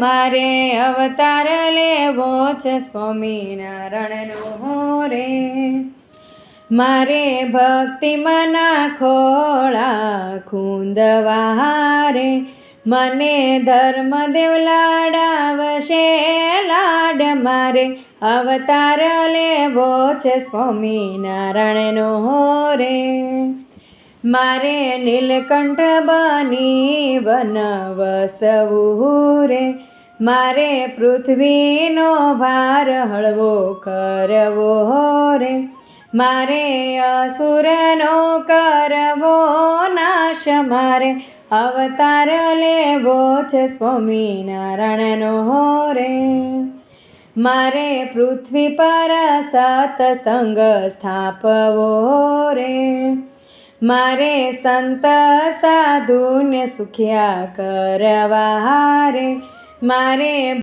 મારે અવતાર લેવો છે સ્વામિનારાયણનો રે મારે ભક્તિમાં મના ખોળા ખૂંદવા રે મને ધર્મદેવ લાડાવશે લાડ મારે. અવતાર લેવો છે સ્વામિનારાયણનો રે મારે નીલકંઠ બની વનવસવું રે. મારે પૃથ્વીનો ભાર હળવો કરવો રે. મારે અસુરનો કરવો નાશ મારે. અવતાર લેવો છે સ્વામિનારાયણનો રે. મારે પૃથ્વી પર સત્સંગ સ્થાપવો રે. મારે સંત સાધુને સુખ્યા કરવા હારે મારે